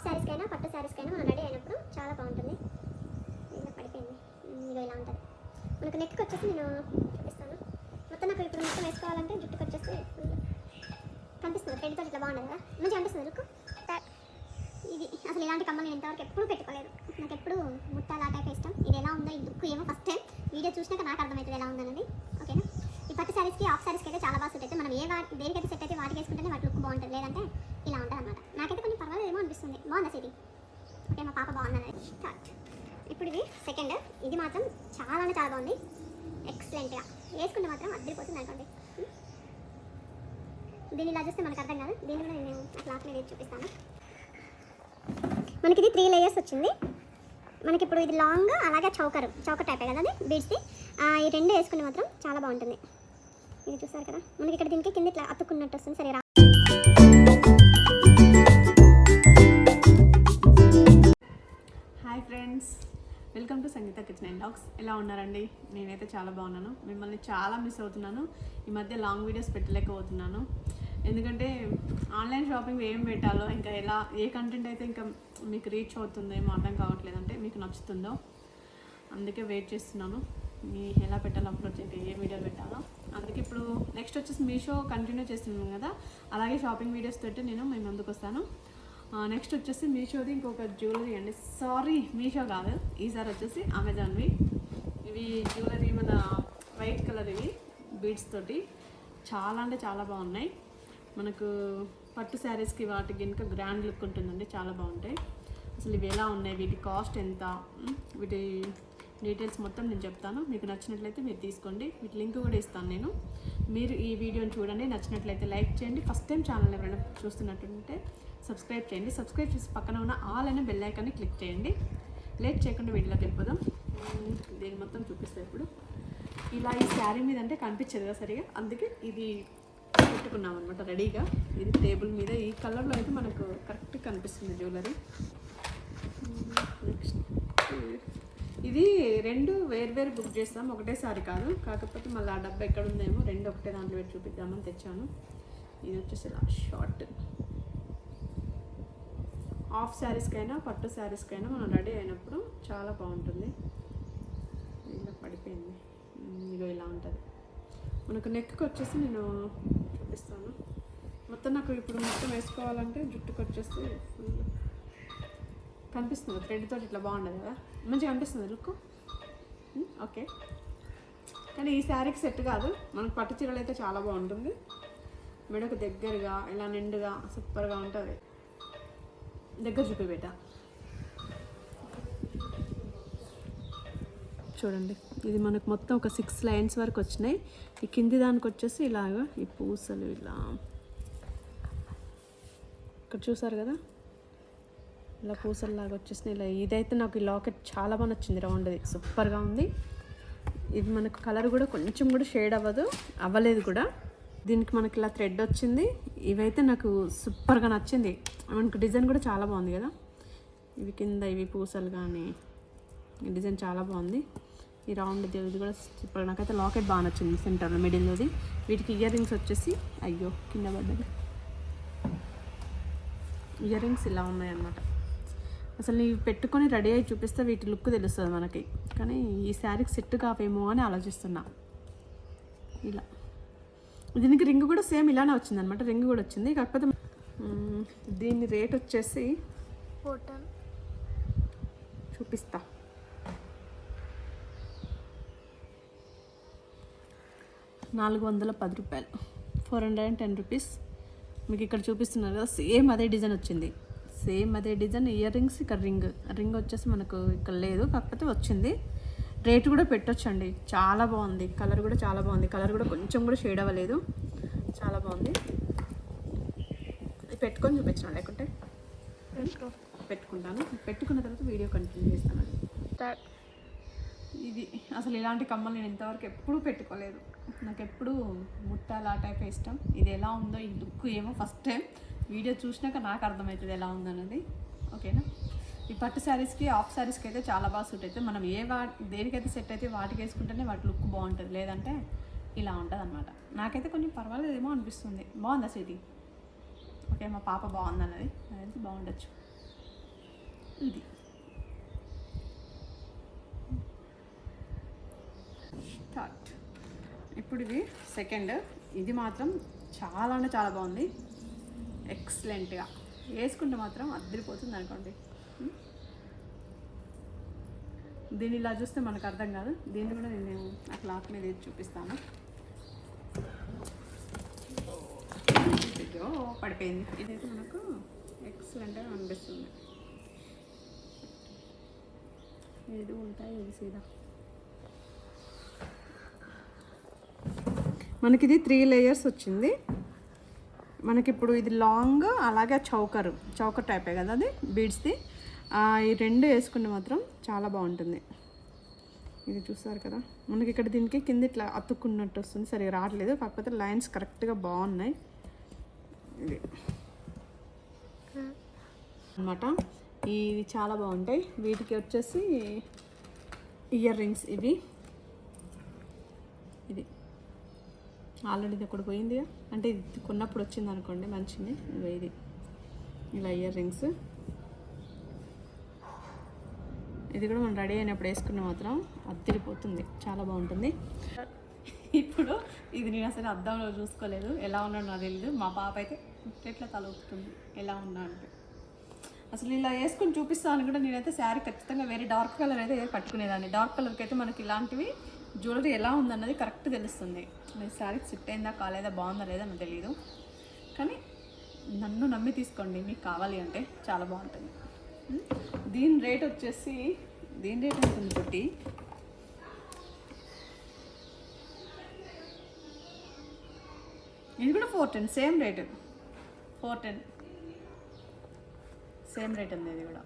Half శారీస్కైనా పట్టు శారీస్కైనా మనం ready అయినప్పుడు చాలా బాగుంటుంది. ఇలా పడిపోయింది. ఇదో ఇలా ఉంటుంది. మనకు నెక్కి వచ్చేసి నేను చూపిస్తాను. మొత్తం నాకు ఇప్పుడు మొత్తం వేసుకోవాలంటే జుట్టుకు వచ్చేసి కనిపిస్తుంది. పెళ్ళితో ఇట్లా బాగుండదు కదా? మంచిగా అనిపిస్తుంది లుక్. ఇది. అసలు ఇలాంటి కమ్మలు నేను ఇంతవరకు ఎప్పుడు పెట్టుకోలేదు. నాకు ఎప్పుడు ముట్టాలు ఆ టైప్ ఇష్టం. ఇది ఎలా ఉందో ఈ లుక్ ఏమో ఫస్ట్ టైం వీడియో చూసినాక నాకు అర్థమవుతుంది ఎలా ఉందనేది. ఓకేనా ఈ పట్టు శారీస్కి ఆఫ్ శారీస్కి అయితే చాలా బాగా సెట్ అయితే మనం ఏ వా దేనికైతే సెట్ అయితే వాటికి వేసుకుంటేనే వాటి లుక్ బాగుంటుంది. లేదంటే ఇలా ఉంటుంది అనమాట నాకైతే వస్తుంది. బాగుందా ఓకే మా పాప బాగుందన్నది స్టార్ట్. ఇప్పుడు ఇది సెకండ్. ఇది మాత్రం చాలా అంటే చాలా బాగుంది. ఎక్సలెంట్గా వేసుకుంటే మాత్రం అద్దరిపోతుంది అనుకోండి. దీన్ని ఇలా చూస్తే మనకు అర్థం కాదు. దీన్ని కూడా నేను క్లాత్ మీద చూపిస్తాను. మనకి ఇది త్రీ లేయర్స్ వచ్చింది. మనకి ఇప్పుడు ఇది లాంగ్ అలాగే చౌకరు. చౌక టైపే కదా అది? బీడ్స్ది ఈ రెండు వేసుకుంటే మాత్రం చాలా బాగుంటుంది. ఇది చూసారు కదా? మనకి ఇక్కడ దీనికి కింద ఇట్లా అతుక్కున్నట్టు వస్తుంది. సరే welcome to Sangeetha kitchen and dogs. ఎలా ఉన్నారండి? నేనైతే చాలా బాగున్నాను. మిమ్మల్ని చాలా మిస్ అవుతున్నాను. ఈ మధ్య లాంగ్ వీడియోస్ పెట్టలేకపోతున్నాను. ఎందుకంటే ఆన్లైన్ షాపింగ్ ఏం పెట్టాలో ఇంకా ఎలా ఏ కంటెంట్ అయితే ఇంకా మీకు రీచ్ అవుతుందో ఏమో అర్థం కావట్లేదు అంటే మీకు నచ్చుతుందో అందుకే వెయిట్ చేస్తున్నాను. మీ ఎలా పెట్టాలో అప్లోడ్ చేయండి ఏ వీడియో పెట్టాలో. అందుకే ఇప్పుడు నెక్స్ట్ వచ్చేసి మీషో కంటిన్యూ చేస్తున్నాను కదా. అలాగే షాపింగ్ వీడియోస్ తోటి నేను మీ ముందుకు వస్తాను. నెక్స్ట్ వచ్చేసి మీషోది ఇంకొక జ్యువెలరీ అండి. సారీ మీషో కాదు. ఈసారి వచ్చేసి అమెజాన్వి ఇవి జ్యువెలరీ మన వైట్ కలర్ ఇవి బీడ్స్ తోటి. చాలా అంటే చాలా బాగున్నాయి. మనకు పట్టు శారీస్కి వాటికి ఇంకా గ్రాండ్ లుక్ ఉంటుందండి. చాలా బాగుంటాయి. అసలు ఇవి ఎలా ఉన్నాయి? వీటి కాస్ట్ ఎంత? వీటి డీటెయిల్స్ మొత్తం నేను చెప్తాను. మీకు నచ్చినట్లయితే మీరు తీసుకోండి. వీటి లింక్ కూడా ఇస్తాను నేను. మీరు ఈ వీడియోని చూడండి. నచ్చినట్లయితే లైక్ చేయండి. ఫస్ట్ టైం ఛానల్ ఎవరైనా చూస్తున్నట్టుంటే సబ్స్క్రైబ్ చేయండి. సబ్స్క్రైబ్ చేసి పక్కన ఉన్న ఆల్ అనే బెల్ ఐకాన్ని క్లిక్ చేయండి. లేట్ చేయకుండా వీడియోలోకి వెళ్ళిపోదాం. దీన్ని మొత్తం చూపిస్తాను ఇప్పుడు. ఇలా ఈ శారీ మీద అంటే కనిపించదు కదా సరిగా? అందుకే ఇది పెట్టుకున్నాం అనమాట రెడీగా. ఇది టేబుల్ మీద. ఈ కలర్లో అయితే మనకు కరెక్ట్ కనిపిస్తుంది జ్యువెలరీ నెక్స్ట్ ఇది రెండు వేరు వేరు బుక్ చేస్తాం. ఒకటేసారి కాదు. కాకపోతే మళ్ళీ ఆ డబ్బా ఎక్కడ ఉందేమో రెండు ఒకటే దాంట్లో పెట్టి చూపిద్దామని తెచ్చాను. ఇది వచ్చేసి ఇలా షార్ట్. హాఫ్ శారీస్కైనా పట్టు శారీస్కైనా మనం రెడీ అయినప్పుడు చాలా బాగుంటుంది. ఇలా పడిపోయింది. ఇదిగో ఇలా ఉంటుంది. మనకు నెక్కి వచ్చేసి నేను చూపిస్తాను. మొత్తం నాకు ఇప్పుడు మొత్తం వేసుకోవాలంటే జుట్టుకు వచ్చేసి ఫుల్ కనిపిస్తుంది. థ్రెడ్ తోటి ఇట్లా బాగుండదు కదా? మంచిగా కనిపిస్తుంది లుక్ ఓకే hmm, కానీ ఈ శారీకి సెట్ కాదు. మనకు పట్టు చీరలు అయితే చాలా బాగుంటుంది. మెడకు దగ్గరగా ఇలా నిండుగా సూపర్గా ఉంటుంది. దగ్గర చూపిబెట్ట చూడండి. ఇది మనకు మొత్తం ఒక సిక్స్ లైన్స్ వరకు వచ్చినాయి. ఈ కింది దానికి వచ్చేసి ఇలాగా ఈ పూసలు ఇలా. ఇక్కడ చూసారు కదా? ఇలా పూసల్లాగా వచ్చేసినాయి ఇలా ఇదైతే నాకు ఈ లాకెట్ చాలా బాగా నచ్చింది రౌండ్ది సూపర్గా ఉంది. ఇది మనకు కలర్ కూడా కొంచెం కూడా షేడ్ అవ్వదు అవ్వలేదు కూడా. దీనికి మనకి ఇలా థ్రెడ్ వచ్చింది. ఇవైతే నాకు సూపర్గా నచ్చింది. మనకు డిజైన్ కూడా చాలా బాగుంది కదా. ఇవి కింద ఇవి పూసలు కానీ డిజైన్ చాలా బాగుంది. ఈ రౌండ్ ఇది కూడా సూపర్. నాకైతే లాకెట్ బాగా నచ్చింది సెంటర్లో మిడిల్లోది. వీటికి ఇయర్ రింగ్స్ వచ్చేసి అయ్యో కింద పడ్డది. ఇయర్ రింగ్స్ ఇలా ఉన్నాయన్నమాట. అసలు నీవు పెట్టుకొని రెడీ అయ్యి చూపిస్తే వీటి లుక్ తెలుస్తుంది మనకి. కానీ ఈ శారీకి సెట్ కావేమో అని ఆలోచిస్తున్నా. ఇలా. దీనికి రింగ్ కూడా సేమ్ ఇలానే వచ్చింది అనమాట రింగ్ కూడా వచ్చింది. కాకపోతే దీని రేట్ వచ్చేసి హోటల్. చూపిస్తా. నాలుగు వందల పది రూపాయలు. Four hundred and ten rupees. మీకు ఇక్కడ చూపిస్తున్నారు కదా సేమ్ అదే డిజైన్ వచ్చింది. సేమ్ అదే డిజైన్ ఇయర్ రింగ్స్ ఇక్కడ రింగ్. రింగ్ వచ్చేసి మనకు ఇక్కడ లేదు కాకపోతే వచ్చింది. రేట్ కూడా పెట్టొచ్చండి. చాలా బాగుంది. కలర్ కూడా చాలా బాగుంది. కలర్ కూడా కొంచెం కూడా షేడ్ అవ్వలేదు. చాలా బాగుంది. పెట్టుకొని చూపించిన లేకుంటే? పెట్టుకుంటాను. పెట్టుకున్న తర్వాత వీడియో కంటిన్యూ చేస్తాను. ఇది అసలు ఇలాంటి కమ్మలు నేను ఇంతవరకు ఎప్పుడూ పెట్టుకోలేదు. నాకు ఎప్పుడు ముట్టాలు ఆ టైప్ ఇష్టం. ఇది ఎలా ఉందో ఈ లుక్ ఏమో ఫస్ట్ టైం. వీడియో చూసినాక నాకు అర్థమవుతుంది ఎలా ఉందన్నది. ఓకేనా? ఈ పట్టు శారీస్కి ఆఫ్ శారీస్కి అయితే చాలా బాగా సూట్ అవుతుంది మనం ఏ వా దేనికైతే సెట్ అయితే వాటికి వేసుకుంటేనే వాటి లుక్ బాగుంటుంది. లేదంటే ఇలా ఉంటుంది అనమాట నాకైతే కొంచెం పర్వాలేదేమో అనిపిస్తుంది. బాగుందా సిటీ? ఓకే మా పాప బాగుంది అన్నది అదైతే బాగుండొచ్చు. ఇది. థర్డ్ ఇప్పుడు ఇది సెకండ్ ఇది మాత్రం చాలా అంటే చాలా బాగుంది. ఎక్సలెంట్గా. వేసుకుంటే మాత్రం అద్దరిపోతుంది అనుకోండి. దీన్ని ఇలా చూస్తే మనకు అర్థం కాదు. దీన్ని కూడా నేను ఆ క్లాత్ మీద వేసి చూపిస్తాను. పడిపోయింది. ఇదైతే మనకు ఎక్సలెంట్గా అనిపిస్తుంది ఏది ఉంటాయి ఇది సీదా. మనకిది త్రీ లేయర్స్ వచ్చింది. మనకి ఇప్పుడు ఇది లాంగ్ అలాగే చౌకర్ చౌకర్ టైపే కదా అది బీడ్స్ది. ఈ రెండు వేసుకుంటే మాత్రం చాలా బాగుంటుంది. ఇది చూస్తారు కదా? మనకి ఇక్కడ దీనికి కింద ఇట్లా అతుక్కున్నట్టు వస్తుంది. సరిగా రావట్లేదు. కాకపోతే లైన్స్ కరెక్ట్గా బాగున్నాయి. ఇది. అనమాట ఇవి చాలా బాగుంటాయి. వీటికి వచ్చేసి ఇయర్ రింగ్స్ ఇవి ఇది ఆల్రెడీ ఇది ఒకటి పోయింది? అంటే ఇది కొన్నప్పుడు వచ్చింది అనుకోండి మంచిది. ఇది. ఇలా ఇయర్ రింగ్స్. ఇది కూడా మనం రెడీ అయినప్పుడు వేసుకున్న మాత్రం అద్దరిపోతుంది. చాలా బాగుంటుంది. ఇప్పుడు ఇది నేను అసలు అద్దంలో చూసుకోలేదు. ఎలా ఉన్నాను నాకు తెలియదు మా పాప అయితే ఎట్లా తల ఊపుతుంది. ఎలా ఉన్నా అంటే. అసలు ఇలా వేసుకుని చూపిస్తాను కూడా నేనైతే శారీ ఖచ్చితంగా వేరే డార్క్ కలర్ అయితే పట్టుకునేదాన్ని. డార్క్ కలర్కి అయితే మనకి ఇలాంటివి జ్యువెలరీ ఎలా ఉందన్నది కరెక్ట్ తెలుస్తుంది. మీ శారీకి సెట్ అయిందా కాలేదా బాగుందా లేదా నాకు తెలియదు కానీ నన్ను నమ్మి తీసుకోండి మీకు కావాలి అంటే చాలా బాగుంటుంది. దీని రేట్ వచ్చేసి దీని రేట్ ఉంటుంది ఒకటి ఇది కూడా four ten same rate four ten same rate ఉంది ఇది కూడా.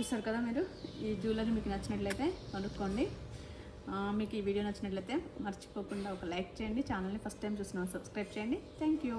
చూసారు కదా మీరు? ఈ జ్యువెలరీ మీకు నచ్చినట్లయితే కొనుక్కోండి. మీకు ఈ వీడియో నచ్చినట్లయితే మర్చిపోకుండా ఒక లైక్ చేయండి. ఛానల్ని ఫస్ట్ టైం చూసిన సబ్స్క్రైబ్ చేయండి. Thank you